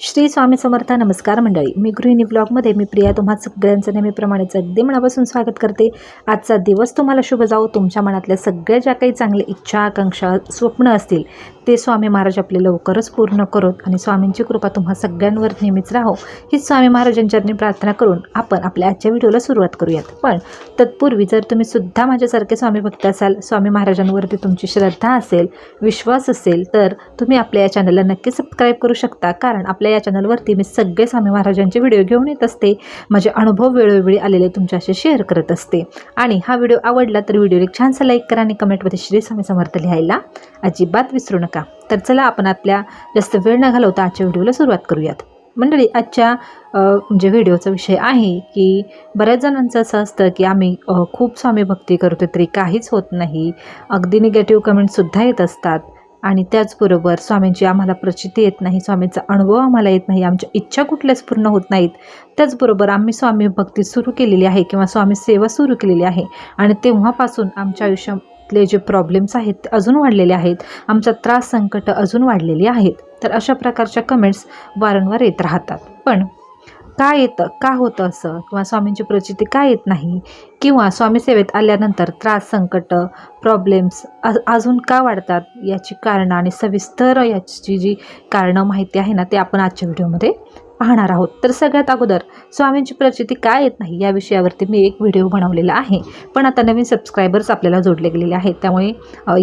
श्री स्वामी समर्थ नमस्कार मंडळी. मी गृहिणी ब्लॉगमध्ये मी प्रिया. तुम्हा सगळ्यांचं नेहमीप्रमाणेच अगदी मनापासून स्वागत करते. आजचा दिवस तुम्हाला शुभ जावो. तुमच्या मनातल्या सगळ्या ज्या काही चांगल्या इच्छा आकांक्षा स्वप्न असतील ते स्वामी महाराज आपले लवकरच पूर्ण करोत आणि स्वामींची कृपा तुम्हा सगळ्यांवर नेहमीच राहो. हीच स्वामी महाराजांच्या प्रार्थना करून आपण आपल्या आजच्या व्हिडिओला सुरुवात करूयात. पण तत्पूर्वी जर तुम्ही सुद्धा माझ्यासारखे स्वामी भक्त असाल स्वामी महाराजांवरती तुमची श्रद्धा असेल विश्वास असेल तर तुम्ही आपल्या या चॅनलला नक्की सबस्क्राईब करू शकता. कारण आपल्या या चॅनलवरती मी सगळे स्वामी महाराजांचे व्हिडिओ घेऊन येत असते. माझे अनुभव वेळोवेळी आलेले तुमच्याशी शेअर करत असते. आणि हा व्हिडिओ आवडला तर व्हिडिओ एक छानसा लाईक करा आणि कमेंटमध्ये श्री स्वामी समर्थ लिहायला अजिबात विसरू नका. तर चला आपण आपल्या जास्त वेळ न घालवता आजच्या व्हिडिओला सुरुवात करूयात. मंडळी आजच्या म्हणजे व्हिडिओचा विषय आहे की बऱ्याच जणांचं असं असतं की आम्ही खूप स्वामी भक्ती करतो तरी काहीच होत नाही. अगदी निगेटिव्ह कमेंटसुद्धा येत असतात. आणि त्याचबरोबर स्वामींची आम्हाला प्रचिती येत नाही स्वामींचा अनुभव आम्हाला येत नाही आमच्या इच्छा कुठल्याच पूर्ण होत नाहीत. त्याचबरोबर आम्ही स्वामी भक्ती सुरू केलेली आहे किंवा स्वामी सेवा सुरू केलेली आहे आणि तेव्हापासून आमच्या आयुष्यातले जे प्रॉब्लेम्स आहेत ते अजून वाढलेले आहेत. आमचा त्रास संकट अजून वाढलेली आहेत. तर अशा प्रकारच्या कमेंट्स वारंवार येत राहतात. पण का येतं? का होतं असं? किंवा स्वामींची प्रचिती का येत नाही? किंवा स्वामी सेवेत आल्यानंतर त्रास संकट प्रॉब्लेम्स अजून का वाढतात? याची कारणं आणि सविस्तर याची जी कारणं माहिती आहे ना ते आपण आजच्या व्हिडिओमध्ये पाहणार आहोत. तर सगळ्यात अगोदर स्वामींची प्रचिती काय येत नाही या विषयावरती मी एक व्हिडिओ बनवलेला आहे. पण आता नवीन सबस्क्रायबर्स आपल्याला जोडले गेलेले आहेत. त्यामुळे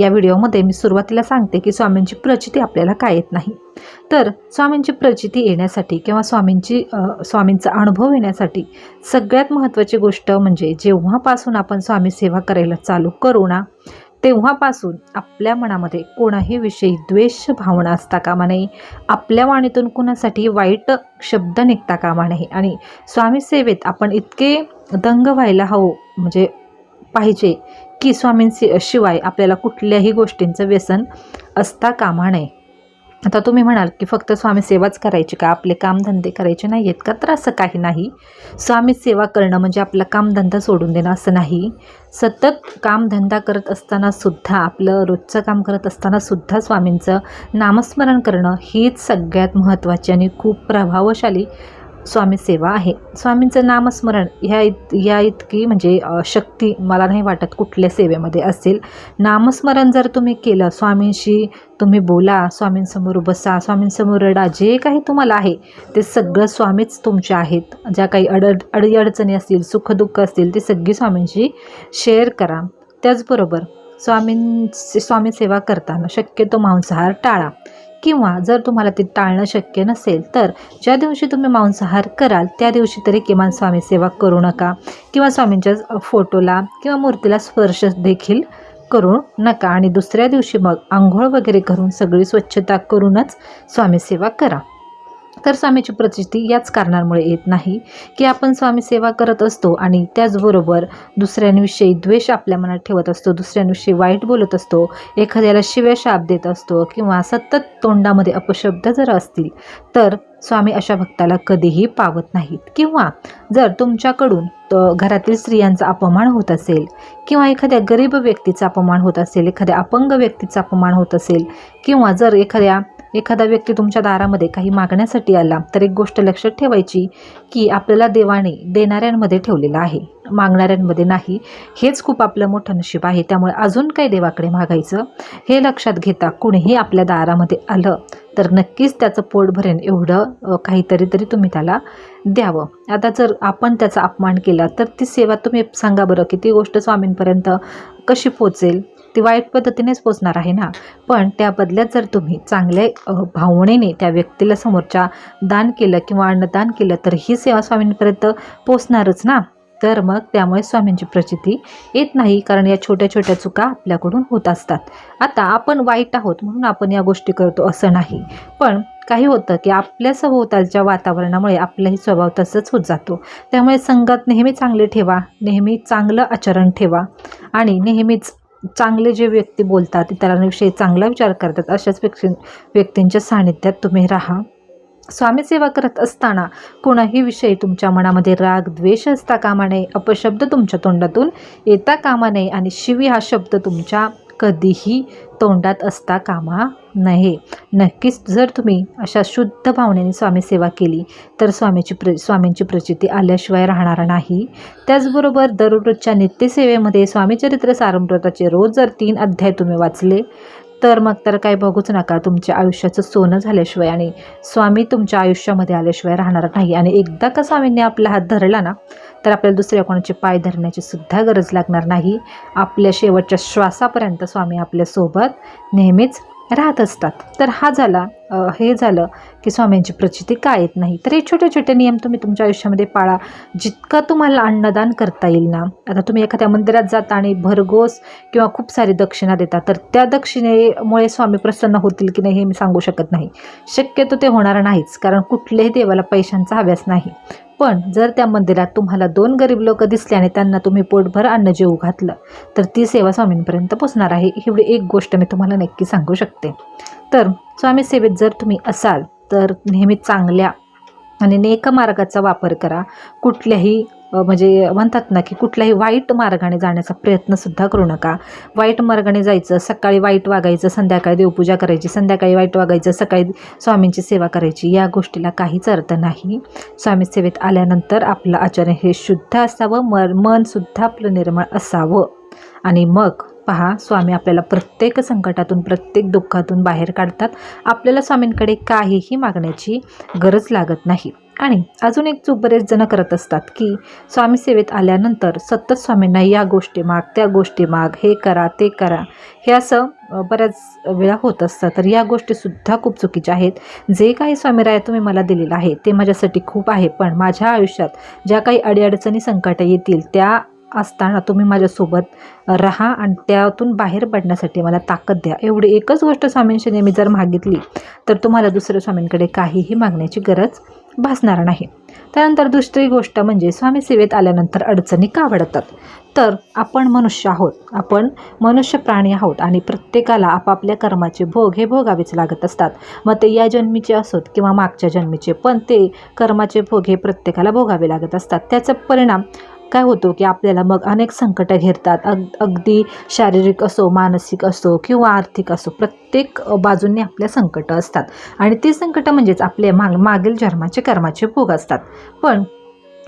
या व्हिडिओमध्ये मी सुरुवातीला सांगते की स्वामींची प्रचिती आपल्याला काय येत नाही. तर स्वामींची प्रचिती येण्यासाठी किंवा स्वामींची स्वामींचा अनुभव येण्यासाठी सगळ्यात महत्त्वाची गोष्ट म्हणजे जेव्हापासून आपण स्वामी सेवा करायला चालू करू ना तेव्हापासून आपल्या मनामध्ये कोणाही विषयी द्वेष भावना असता कामा नये. आपल्या वाणीतून कुणासाठी वाईट शब्द निघता कामा नये. आणि स्वामी सेवेत आपण इतके दंग व्हायला हवं म्हणजे पाहिजे की स्वामींशी शिवाय आपल्याला कुठल्याही गोष्टींचं व्यसन असता कामा नये. आता तुम्ही म्हणाल की फक्त स्वामी सेवाच करायची का? आपले कामधंदे करायचे नाही आहेत का? तर असं काही नाही. स्वामी सेवा करणं म्हणजे आपला कामधंदा सोडून देणं असं नाही. सतत कामधंदा करत असताना सुद्धा आपलं रोजचं काम करत असताना सुद्धा स्वामींचं नामस्मरण करणं हीच सगळ्यात महत्त्वाची आणि खूप प्रभावशाली स्वामी सेवा आहे. स्वामींचं नामस्मरण ह्या इत या इतकी म्हणजे शक्ती मला नाही वाटत कुठल्या सेवेमध्ये असेल. नामस्मरण जर तुम्ही केलं स्वामींशी तुम्ही बोला स्वामींसमोर बसा स्वामींसमोर रडा जे काही तुम्हाला आहे ते सगळं स्वामीच तुमचे आहेत. ज्या काही अडड अडीअडचणी असतील सुखदुःख असतील ते सगळी स्वामींशी शेअर करा. त्याचबरोबर स्वामीं स्वामी सेवा करताना शक्यतो मांसाहार टाळा. किंवा जर तुम्हाला ते टाळणं शक्य नसेल तर ज्या दिवशी तुम्ही मांसाहार कराल त्या दिवशी तरी किमान स्वामी सेवा करू नका. किंवा स्वामींच्या फोटोला किंवा मूर्तीला स्पर्श देखील करू नका. आणि दुसऱ्या दिवशी मग आंघोळ वगैरे करून सगळी स्वच्छता करूनच स्वामीसेवा करा. तर स्वामीची प्रचिती याच कारणांमुळे येत नाही की आपण स्वामी सेवा करत असतो आणि त्याचबरोबर दुसऱ्यांविषयी द्वेष आपल्या मनात ठेवत असतो दुसऱ्यांविषयी वाईट बोलत असतो एखाद्याला शिव्या शाप देत असतो किंवा सतत तोंडामध्ये अपशब्द जर असतील तर स्वामी अशा भक्ताला कधीही पावत नाहीत. किंवा जर तुमच्याकडून घरातील स्त्रियांचा अपमान होत असेल किंवा एखाद्या गरीब व्यक्तीचा अपमान होत असेल एखाद्या अपंग व्यक्तीचा अपमान होत असेल किंवा जर एखाद्या एखादा व्यक्ती तुमच्या दारामध्ये काही मागण्यासाठी आला तर एक गोष्ट लक्षात ठेवायची की आपल्याला देवाने देणाऱ्यांमध्ये ठेवलेलं आहे. मागणाऱ्यांमध्ये नाही. हेच खूप आपलं मोठं नशीब आहे. त्यामुळे अजून काही देवाकडे मागायचं? हे लक्षात घेता कुणीही आपल्या दारामध्ये आलं तर नक्कीच त्याचं पोट भरेन एवढं काहीतरी तरी तुम्ही त्याला द्यावं. आता जर आपण त्याचा अपमान केला तर ती सेवा तुम्ही सांगा बरं की ती गोष्ट स्वामींपर्यंत कशी पोचेल? ती वाईट पद्धतीनेच पोचणार आहे ना? पण त्या बदल्यात जर तुम्ही चांगल्या भावनेने त्या व्यक्तीला समोरच्या दान केलं किंवा अन्नदान केलं तर ही सेवा स्वामींपर्यंत पोचणारच ना? तर मग त्यामुळे स्वामींची प्रचिती येत नाही कारण या छोट्या छोट्या चुका आपल्याकडून होत असतात. आता आपण वाईट आहोत म्हणून आपण या गोष्टी करतो असं नाही. पण काही होतं की आपल्या सभोवतालच्या वातावरणामुळे आपलाही स्वभाव तसंच होत जातो. त्यामुळे संगत नेहमी चांगले ठेवा नेहमी चांगलं आचरण ठेवा आणि नेहमीच चांगले जे व्यक्ती बोलतात इतरांविषयी चांगला विचार करतात अशाच व्यक्ती व्यक्तींच्या सानिध्यात तुम्ही राहा. स्वामी सेवा करत असताना कोणाही विषयी तुमच्या मनामध्ये राग द्वेष असता कामा नये. अपशब्द तुमच्या तोंडातून येता कामा नये आणि शिवी हा शब्द तुमच्या कधीही तोंडात असता कामा नये. नक्कीच जर तुम्ही अशा शुद्ध भावनेने स्वामी सेवा केली तर स्वामीची प्र स्वामींची प्रचिती आल्याशिवाय राहणार नाही. त्याचबरोबर दररोजच्या नित्यसेवेमध्ये स्वामीचरित्र सारमृताचे रोज जर तीन अध्याय तुम्ही वाचले तर मग तर काय बघूच नका. तुमच्या आयुष्याचं सोनं झाल्याशिवाय आणि स्वामी तुमच्या आयुष्यामध्ये आल्याशिवाय राहणार नाही. आणि एकदा का स्वामींनी आपला हात धरला ना तर आपल्याला दुसऱ्या कोणाचे पाय धरण्याची सुद्धा गरज लागणार नाही. आपल्या शेवटच्या श्वासापर्यंत स्वामी आपल्यासोबत नेहमीच राहत असतात. तर हा झाला हे झालं की स्वामींची प्रचिती का येत नाही? तर हे छोटे छोटे नियम तुम्ही तुमच्या आयुष्यामध्ये पाळा. जितकं तुम्हाला अन्नदान करता येईल ना आता तुम्ही एखाद्या मंदिरात जाता आणि भरघोस किंवा खूप सारी दक्षिणा देता तर त्या दक्षिणेमुळे स्वामी प्रसन्न होतील की नाही हे मी सांगू शकत नाही. शक्यतो ते होणार नाहीच कारण कुठल्याही देवाला पैशांचा हव्यास नाही. पण जर त्या मंदिरात तुम्हाला दोन गरीब लोक दिसले आणि त्यांना तुम्ही पोटभर अन्न जेवू घातलं तर ती सेवा स्वामींपर्यंत पोचणार आहे. एवढी एक गोष्ट मी तुम्हाला नक्की सांगू शकते. तर स्वामी सेवेत जर तुम्ही असाल तर नेहमी चांगल्या आणि नेक मार्गाचा वापर करा. कुठल्याही म्हणजे म्हणतात ना की कुठल्याही वाईट मार्गाने जाण्याचा प्रयत्नसुद्धा करू नका. वाईट मार्गाने जायचं सकाळी वाईट वागायचं संध्याकाळी देवपूजा करायची संध्याकाळी वाईट वागायचं सकाळी स्वामींची सेवा करायची या गोष्टीला काहीच अर्थ नाही. स्वामी सेवेत आल्यानंतर आपलं आचरण हे शुद्ध असावं मन मनसुद्धा आपलं निर्मळ असावं. आणि मग पहा स्वामी आपल्याला प्रत्येक संकटातून प्रत्येक दुःखातून बाहेर काढतात. आपल्याला स्वामींकडे काहीही मागण्याची गरज लागत नाही. आणि अजून एक चूक बरेच जण करत असतात की स्वामी सेवेत आल्यानंतर सतत स्वामींना या गोष्टी माग त्या गोष्टी माग हे करा ते करा. हे असं बऱ्याच वेळा होत असतं. तर या गोष्टीसुद्धा खूप चुकीच्या आहेत. जे काही स्वामीराया तुम्ही मला दिलेलं आहे ते माझ्यासाठी खूप आहे. पण माझ्या आयुष्यात ज्या काही अडीअडचणी संकट येतील त्या असताना तुम्ही माझ्यासोबत राहा आणि त्यातून बाहेर पडण्यासाठी मला ताकद द्या. एवढी एकच गोष्ट स्वामींशी नेहमी जर मागितली तर तुम्हाला दुसऱ्या स्वामींकडे काहीही मागण्याची गरज भासणार नाही. त्यानंतर दुसरी गोष्ट म्हणजे स्वामी सेवेत आल्यानंतर अडचणी का वाढतात तर आपण मनुष्य आहोत. आपण मनुष्य प्राणी आहोत आणि प्रत्येकाला आपापल्या कर्माचे भोग हे भोगावेच लागत असतात. मग ते या जन्मीचे असोत किंवा मागच्या जन्मीचे पण ते कर्माचे भोग हे प्रत्येकाला भोगावे लागत असतात. त्याचा परिणाम काय होतो की आपल्याला मग अनेक संकटं घेरतात. अग अगदी शारीरिक असो मानसिक असो किंवा आर्थिक असो प्रत्येक बाजूंनी आपल्या संकटं असतात. आणि ती संकटं म्हणजेच आपले माग मागील जन्माचे कर्माचे भोग असतात. पण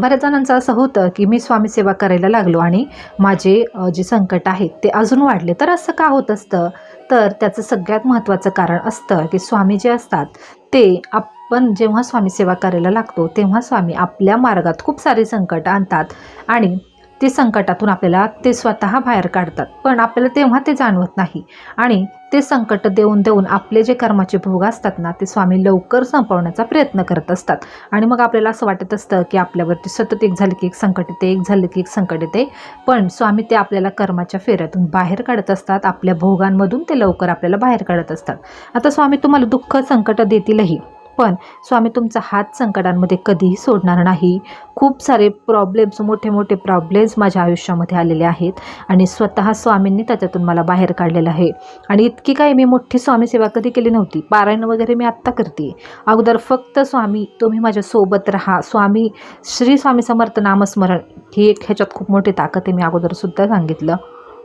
बऱ्याच जणांचं असं होतं की मी स्वामी सेवा करायला लागलो आणि माझे जे संकट आहेत ते अजून वाढले. तर असं का होत असतं? तर त्याचं सगळ्यात महत्त्वाचं कारण असतं की स्वामी जे असतात ते आपण जेव्हा स्वामी सेवा करायला लागतो तेव्हा स्वामी आपल्या मार्गात खूप सारे संकट आणतात आणि ते संकटातून आपल्याला ते स्वतः बाहेर काढतात. पण आपल्याला तेव्हा ते जाणवत नाही. आणि ते संकट देऊन देऊन आपले जे कर्माचे भोग असतात ना ते स्वामी लवकर संपवण्याचा प्रयत्न करत असतात. आणि मग आपल्याला असं वाटत असतं की आपल्यावरती सतत एक झालं की एक संकट येते एक झालं की एक संकट येते. पण स्वामी ते आपल्याला कर्माच्या फेऱ्यातून बाहेर काढत असतात. आपल्या भोगांमधून ते लवकर आपल्याला बाहेर काढत असतात. आता स्वामी तुम्हाला दुःख संकट देतीलही. पण स्वामी तुमचा हात संकटांमध्ये कधीही सोडणार नाही. खूप सारे प्रॉब्लेम्स मोठे मोठे प्रॉब्लेम्स माझ्या आयुष्यामध्ये आलेले आहेत आणि स्वतः स्वामींनी त्याच्यातून मला बाहेर काढलेलं आहे. आणि इतकी काही मी मोठी स्वामी सेवा कधी केली नव्हती. पारायण वगैरे मी आत्ता करते. अगोदर फक्त स्वामी तुम्ही माझ्यासोबत राहा. स्वामी श्री स्वामी समर्थ नामस्मरण. ही एक ह्याच्यात खूप मोठी ताकद आहे मी अगोदरसुद्धा सांगितलं.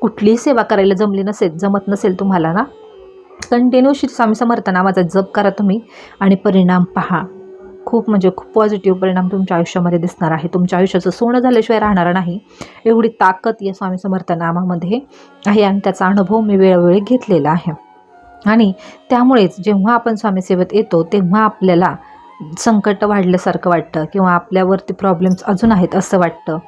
कुठलीही सेवा करायला जमली नसेल जमत नसेल तुम्हाला ना? कंटिन्यू श्री स्वामी समर्थ नावाचा जप करा तुम्ही आणि परिणाम पहा. खूप म्हणजे खूप पॉझिटिव्ह परिणाम तुमच्या आयुष्यामध्ये दिसणार आहे. तुमच्या आयुष्याचं सोनं झाल्याशिवाय राहणार नाही. एवढी ताकद या स्वामी समर्थ नामामध्ये आहे आणि त्याचा अनुभव मी वेळोवेळी घेतलेला आहे. आणि त्यामुळेच जेव्हा आपण स्वामीसेवेत येतो तेव्हा आपल्याला संकट वाढल्यासारखं वाटतं किंवा आपल्यावरती प्रॉब्लेम्स अजून आहेत असं वाटतं.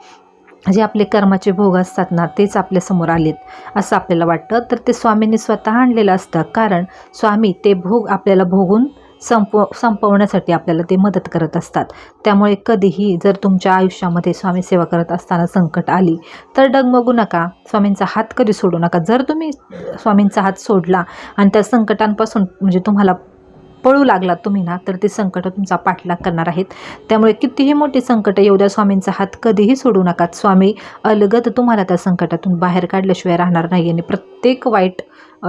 जे आपले कर्माचे भोग असतात ना तेच आपल्यासमोर आलेत असं आपल्याला वाटतं. तर ते स्वामींनी स्वतः आणलेलं असतं. कारण स्वामी ते भोग आपल्याला भोगून संपव संपवण्यासाठी आपल्याला ते मदत करत असतात. त्यामुळे कधीही जर तुमच्या आयुष्यामध्ये स्वामी सेवा करत असताना संकट आली तर डगमगू नका. स्वामींचा हात कधी सोडू नका. जर तुम्ही स्वामींचा हात सोडला आणि त्या संकटांपासून म्हणजे तुम्हाला पळू लागलात तुम्ही ना तर ते संकट तुमचा पाठलाग करणार आहेत. त्यामुळे कितीही मोठे संकट येऊ द्या स्वामींचा हात कधीही सोडू नका. स्वामी अलगद तुम्हाला त्या संकटातून बाहेर काढल्याशिवाय राहणार नाही आणि प्रत्येक वाईट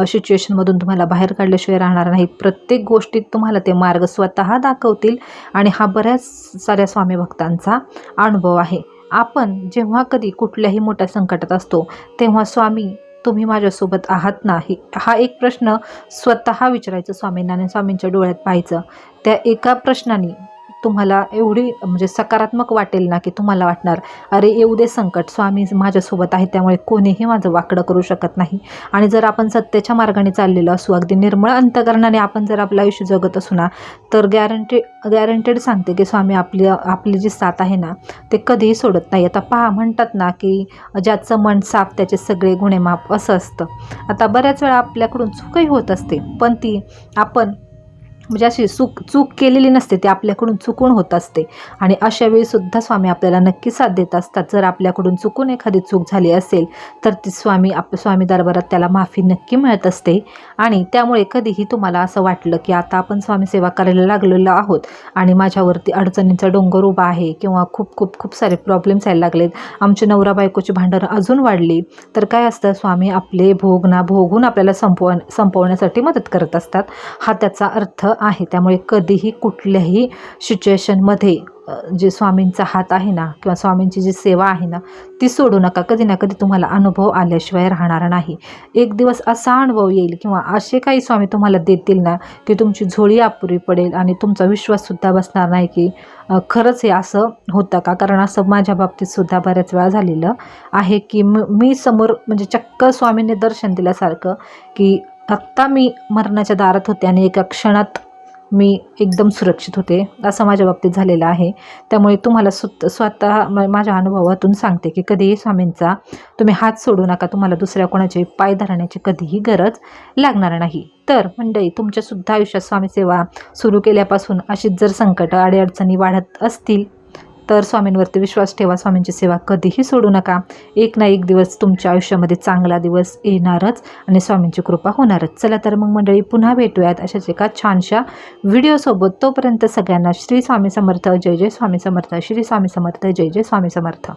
सिच्युएशनमधून तुम्हाला बाहेर काढल्याशिवाय राहणार नाहीत. प्रत्येक गोष्टीत तुम्हाला ते मार्ग स्वतः दाखवतील आणि हा बऱ्याच साऱ्या स्वामी भक्तांचा अनुभव आहे. आपण जेव्हा कधी कुठल्याही मोठ्या संकटात असतो तेव्हा स्वामी तुम्ही माझ्यासोबत आहात नाही? हा एक प्रश्न स्वतः विचारायचं स्वामींना आणि स्वामींच्या डोळ्यात पाहायचं. त्या एका प्रश्नाने तुम्हाला एवढी म्हणजे सकारात्मक वाटेल ना की तुम्हाला वाटणार अरे येऊ दे संकट स्वामी माझ्यासोबत आहे त्यामुळे कोणीही माझं वाकडं करू शकत नाही. आणि जर आपण सत्याच्या मार्गाने चाललेलो असू अगदी निर्मळ अंतकरणाने आपण जर आपलं आयुष्य जगत असू ना तर गॅरंटी गॅरंटेड सांगते की स्वामी आपली आपली जी साथ आहे ना ते कधीही सोडत नाही. आता पहा म्हणतात ना की ज्याचं मन साफ त्याचे सगळे गुन्हे माफ असं असतं. आता बऱ्याच वेळा आपल्याकडून चूकही होत असते पण ती आपण म्हणजे अशी चूक चूक केलेली नसते ती आपल्याकडून चुकून होत असते. आणि अशा वेळीसुद्धा स्वामी आपल्याला नक्की साथ देत असतात. जर आपल्याकडून चुकून एखादी चूक झाली असेल तर ती स्वामी आप स्वामी दरबारात त्याला माफी नक्की मिळत असते. आणि त्यामुळे कधीही तुम्हाला असं वाटलं की आता आपण स्वामी सेवा करायला लागलेलो आहोत आणि माझ्यावरती अडचणींचा डोंगर उभा आहे किंवा खूप खूप खूप सारे प्रॉब्लेम्स यायला लागलेत आमची नवरा बायकोची भांडणं अजून वाढली तर काय असतं स्वामी आपले भोगना भोगून आपल्याला संपव संपवण्यासाठी मदत करत असतात. हा त्याचा अर्थ आहे. त्यामुळे कधीही कुठल्याही सिच्युएशनमध्ये जे स्वामींचा हात आहे ना किंवा स्वामींची जी सेवा आहे ना ती सोडू नका. कधी ना कधी तुम्हाला अनुभव आल्याशिवाय राहणार नाही. एक दिवस असा अनुभव येईल किंवा असे काही स्वामी तुम्हाला देतील ना की तुमची झोळी अपुरी पडेल आणि तुमचा विश्वाससुद्धा बसणार नाही की खरंच हे असं होतं का? कारण असं माझ्या बाबतीतसुद्धा बऱ्याच वेळा झालेलं आहे की म- मी समोर म्हणजे चक्क स्वामींनी दर्शन दिल्यासारखं की आत्ता मी मरणाच्या दारात होते आणि एका क्षणात मी एकदम सुरक्षित होते असं माझ्या बाबतीत झालेलं आहे. त्यामुळे तुम्हाला सुत स्वतः म- माझ्या अनुभवातून सांगते की कधीही स्वामींचा तुम्ही हात सोडू नका तुम्हाला दुसऱ्या कोणाचे पाय धरण्याची कधीही गरज लागणार नाही. तर मंडळी तुमच्यासुद्धा आयुष्यात स्वामी सेवा सुरू केल्यापासून अशीच जर संकटं अडीअडचणी वाढत असतील तर स्वामींवरती विश्वास ठेवा स्वामींची सेवा कधीही सोडू नका. एक ना एक दिवस तुमच्या आयुष्यामध्ये चांगला दिवस येणारच आणि स्वामींची कृपा होणारच. चला तर मग मंडळी पुन्हा भेटूयात अशाच एका छानशा व्हिडिओसोबत तोपर्यंत सगळ्यांना श्री स्वामी समर्थ. जय जय स्वामी समर्थ. श्री स्वामी समर्थ. जय जय स्वामी समर्थ.